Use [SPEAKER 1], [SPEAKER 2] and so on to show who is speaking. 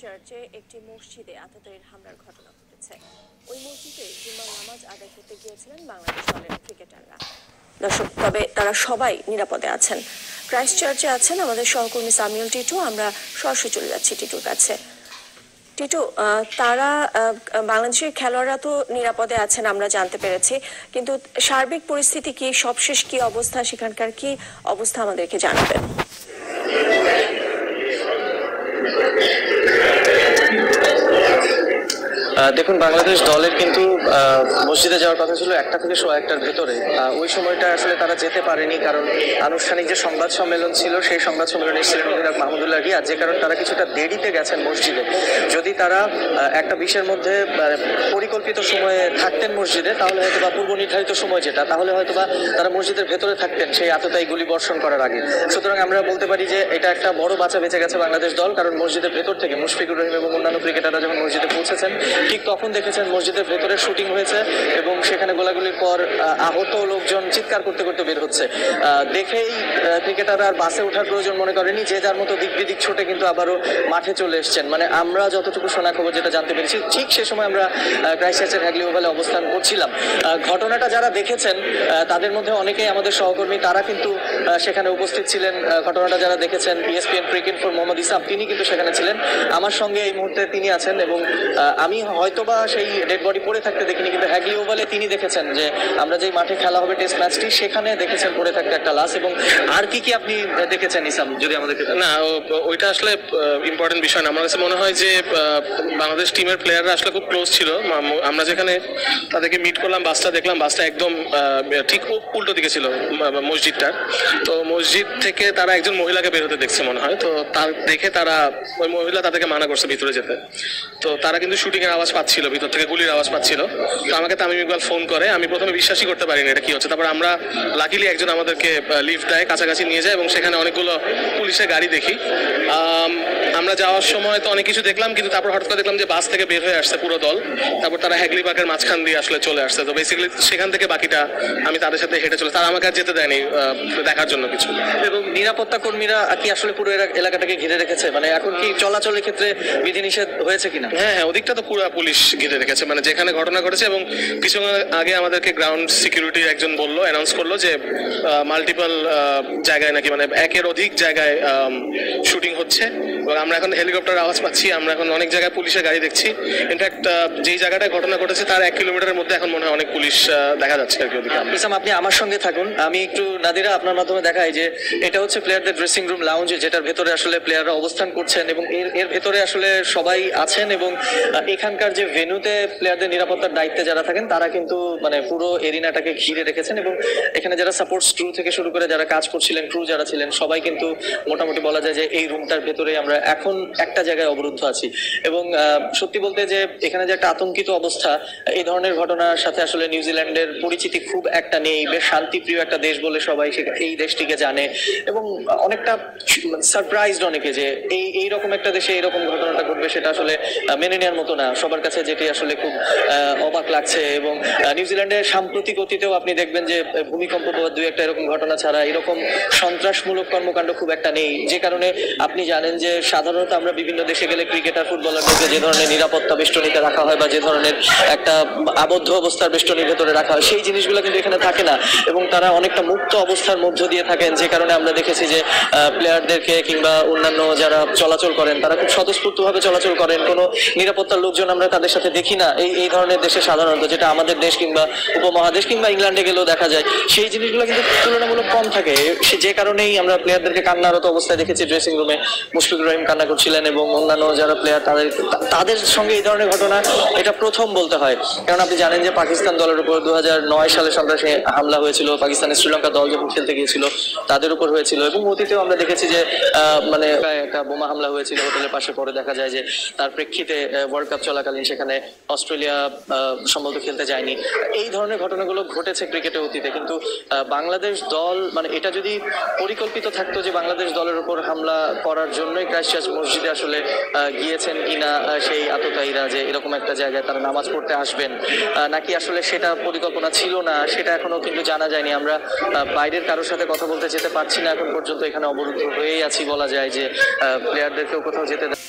[SPEAKER 1] চার্চে একটি মসজিদে আততায়ীর হামলার ঘটনা ঘটেছে। ওই মসজিদে জুম্মার নামাজ আদায় করতে গিয়েছিলেন বাংলাদেশ দলের ক্রিকেটাররা। দর্শক, তবে তারা সবাই নিরাপদে আছেন। ক্রাইস্ট চার্চে আছেন আমাদের সহকর্মী সামিউল টিটু। আমরা সরাসরি চলে যাচ্ছি টিটুর কাছে। টিটু তারা বাংলাদেশের খেলোয়াড়রা তো নিরাপদে আছেন, আমরা জানতে পেরেছি। কিন্তু সার্বিক পরিস্থিতি কি, সবশেষ কি অবস্থা, সেখানকার কি অবস্থা আমাদেরকে জানাবেন।
[SPEAKER 2] দেখুন, বাংলাদেশ দলের কিন্তু মসজিদে যাওয়ার কথা ছিল একটা থেকে সোয়া একটার ভেতরে। ওই সময়টা আসলে তারা যেতে পারেনি কারণ আনুষ্ঠানিক যে সংবাদ সম্মেলন ছিল, সেই সংবাদ সম্মেলনে এসেছিলেন অধিনায়ক মাহমুদুল্লাহ রিয়াদ যে কারণে তারা কিছুটা দেরিতে গেছেন মসজিদে। যদি তারা একটা বিষয়ের মধ্যে পরিকল্পিত সময়ে থাকতেন মসজিদে, তাহলে হয়তো বা পূর্ব নির্ধারিত সময় যেটা, তাহলে হয়তো বা তারা মসজিদের ভেতরে থাকতেন সেই আততায়ী গুলি বর্ষণ করার আগে। সুতরাং আমরা বলতে পারি যে এটা একটা বড় বাঁচা বেঁচে গেছে বাংলাদেশ দল, কারণ মসজিদের ভেতর থেকে মুশফিকুর রহিম এবং অন্যান্য ক্রিকেটাররা যখন মসজিদে পৌঁছেছেন ঠিক তখন দেখেছেন মসজিদের ভেতরে শুটিং হয়েছে এবং সেখানে গোলাগুলির পর আহত লোকজন চিৎকার করতে করতে বের হচ্ছে। দেখেই ক্রিকেটাররা আর বাসে ওঠার প্রয়োজন মনে করেনি, যে যার মতো দিক বিদিক ছোটে কিন্তু আবারও মাঠে চলে এসছেন। মানে আমরা যতটুকু শোনা খবর যেটা জানতে পেরেছি, ঠিক সে সময় আমরা ক্রাইস্টচার্চের হ্যাগলি ওভালে অবস্থান করছিলাম। ঘটনাটা যারা দেখেছেন তাদের মধ্যে অনেকেই আমাদের সহকর্মী, তারা কিন্তু সেখানে উপস্থিত ছিলেন। ঘটনাটা যারা দেখেছেন ESPN cricket for Mohammad Isam তিনি কিন্তু সেখানে ছিলেন। আমার সঙ্গে এই মুহূর্তে তিনি আছেন এবং আমি হয়তোবা সেই ডেড বডি পড়ে থাকতে দেখিনি, কিন্তু হ্যাগলি ওভালে তিনি দেখেছেন যে আমরা যেই মাঠে খেলা হবে টেস্ট ম্যাচটি সেখানে দেখেছেন পড়ে থাকতে একটা লাশ এবং আর কি কি আপনি দেখেছেন ইসাম, যদি আমাদেরকে
[SPEAKER 3] না ওইটা আসলে ইম্পর্টেন্ট বিষয় না। আমার কাছে মনে হয় যে বাংলাদেশ টিমের প্লেয়াররা আসলে খুব ক্লোজ ছিল। আমরা যেখানে তাদেরকে মিট করলাম বাসটা দেখলাম বাসটা একদম ঠিক উল্টো দিকে ছিল মসজিদটার। তো মসজিদ থেকে তারা একজন মহিলাকে বের হতে দেখছে মনে হয়। তো তার, দেখে তারা, ওই মহিলা তাদেরকে মানা করছে ভিতরে যেতে। তো তারা কিন্তু শুটিং এর আওয়াজ পাচ্ছিল ভিতর থেকে গুলির আওয়াজ পাচ্ছিল। তো আমাকে তামিম ইকবাল ফোন করে আমি প্রথমে বিশ্বাসই করতে পারিনি এটা কি হচ্ছে। তারপর আমরা লাকিলি একজন আমাদেরকে লিফট দেয় কাছাকাছি নিয়ে যায় এবং সেখানে অনেকগুলো পুলিশের গাড়ি দেখি। আমরা যাওয়ার সময় তো অনেক কিছু দেখলাম কিন্তু তারপর হঠাৎ করে দেখলাম যে বাস থেকে বের হয়ে আসছে পুরো দল। তারপর তারা হ্যাগলি পার্কের মাঝখান দিয়ে আসলে চলে আসছে। তো বেসিক্যালি সেখান থেকে বাকিটা আমি তাদের সাথে হেঁটে চলে তারা আমাকে আর যেতে দেয়নি দেখার জন্য কিছু।
[SPEAKER 2] এবং নিরাপত্তা কর্মীরা কি আসলে পুরো এলাকাটাকে ঘিরে রেখেছে? মানে এখন কি চলাচলের ক্ষেত্রে বিধিনিষেধ হয়েছে কিনা?
[SPEAKER 3] হ্যাঁ হ্যাঁ ওদিকটা তো পুরো পুলিশ ঘিরে রেখেছে। মানে যেখানে ঘটনা ঘটেছে এবং কিছু আগে আমাদেরকে গ্রাউন্ড সিকিউরিটির একজন বলল অ্যানাউন্স করল যে মাল্টিপল জায়গায় নাকি মানে একের অধিক জায়গায় শুটিং হচ্ছে। এবং আমরা এখন হেলিকপ্টার আওয়াজ পাচ্ছি আমরা এখন অনেক জায়গায় পুলিশের গাড়ি দেখছি। ইনফ্যাক্ট যেই জায়গাটায় ঘটনা ঘটেছে তার এক কিলোমিটারের মধ্যে এখন মনে হয় অনেক পুলিশ দেখা যাচ্ছে আর কি ওদিকে।
[SPEAKER 2] আপনি আমার সঙ্গে থাকুন। আমি একটু নাদিরা আপনার মাধ্যমে দেখাই যে এটা হচ্ছে প্লেয়ারদের ড্রেসিং রুম লাউঞ্জ যেটার ভেতরে আসলে প্লেয়াররা অবস্থান করছেন এবং এর এর ভেতরে আসলে সবাই আছেন এবং আহ, এখানকার যে ভেন্যুতে প্লেয়ারদের নিরাপত্তার দায়িত্বে যারা থাকেন, তারা কিন্তু মানে পুরো এরিনাটাকে ঘিরে রেখেছেন এবং এখানে যারা সাপোর্টস ক্রু থেকে শুরু করে যারা কাজ করছিলেন ক্রু যারা ছিলেন, সবাই কিন্তু মোটামুটি বলা যায় যে এই রুমটার ভেতরে আমরা এখন একটা জায়গায় অবরুদ্ধ আছি। এবং সত্যি বলতে যে এখানে যে একটা আতঙ্কিত অবস্থা, এই ধরনের ঘটনার সাথে আসলে নিউজিল্যান্ডের পরিচিতি খুব একটা নেই, বেশ শান্তিপ্রিয় একটা দেশ বলে সবাই এই দেশটিকে জানে এবং অনেকটা সারপ্রাইজড অনেকে যে এই এইরকম একটা দেশে এরকম ঘটনাটা ঘটবে সেটা আসলে মেনে নেওয়ার মতো না। সবার কাছে যেটি আসলে খুব অবাক লাগছে এবং নিউজিল্যান্ডের সাম্প্রতিক অতীতেও আপনি দেখবেন যে ভূমিকম্প বা দুই একটা এরকম ঘটনা ছাড়া এরকম সন্ত্রাসমূলক কর্মকাণ্ড খুব একটা নেই। যে কারণে আপনি জানেন যে, সাধারণত আমরা বিভিন্ন দেশে গেলে ক্রিকেটার ফুটবলারদেরকে যে ধরনের নিরাপত্তা বেষ্টনীতে রাখা হয় বা যে ধরনের একটা আবদ্ধ অবস্থার বেষ্টনীর ভেতরে রাখা হয়, সেই জিনিসগুলো কিন্তু এখানে থাকে না। এবং তারা অনেকটা মুক্ত অবস্থার মধ্য দিয়ে থাকেন। যে কারণে আমরা দেখেছি যে প্লেয়ারদেরকে কিংবা অন্যান্য যারা চলাচল করেন, তারা খুব স্বতঃস্ফূর্ত ভাবে চলাচল করেন। কোনো নিরাপত্তার লোকজন আমরা তাদের সাথে দেখি না। এই এই ধরনের দেশে সাধারণত, যেটা আমাদের দেশ কিংবা উপমহাদেশ কিংবা ইংল্যান্ডে গেলেও দেখা যায়, সেই জিনিসগুলো কিন্তু তুলনামূলক কম থাকে। সে, যে কারণেই আমরা প্লেয়ারদেরকে কান্নারত অবস্থায় দেখেছি ড্রেসিং রুমে মুশফিকুর রহিম কান্না করছিলেন এবং অন্যান্য যারা প্লেয়ার তাদের তাদের সঙ্গে এই ধরনের ঘটনা, এটা প্রথম বলতে হয়। কারণ আপনি জানেন যে পাকিস্তান দলের উপর দু হাজার নয় সালে সন্ত্রাসী হামলা হয়েছিল, পাকিস্তানের শ্রীলঙ্কা দল যখন খেলতে গিয়েছিল, তাদের উপর হয়েছিল। এবং অতীতেও আমরা দেখেছি যে মানে একটা বোমা হামলা হয়েছিল হোটেলের পাশে। পরে দেখা যায় যে তার প্রেক্ষিতে ওয়ার্ল্ড কাপ চলাকালীন সেখানে অস্ট্রেলিয়া সম্ভবত খেলতে যায়নি। এই ধরনের ঘটনাগুলো ঘটেছে ক্রিকেটে অতীতে, কিন্তু বাংলাদেশ দল মানে এটা যদি পরিকল্পিত থাকতো যে বাংলাদেশ দলের উপর হামলা করার জন্যই ক্রাইস্টচার্চ মসজিদে আসলে গিয়েছেন কিনা সেই আততায়ীরা যে এরকম একটা জায়গায় তারা নামাজ পড়তে আসবেন নাকি আসলে সেটা পরিকল্পনা ছিল না, সেটা এখনও কিন্তু জানা যায়নি। আমরা বাইরের কারোর সাথে কথা বলতে যেতে পারছি না, এখন পর্যন্ত এখানে অবরুদ্ধ হয়েই আছি বলা যায় যে প্লেয়ারদেরকেও কোথাও যেতে দেয়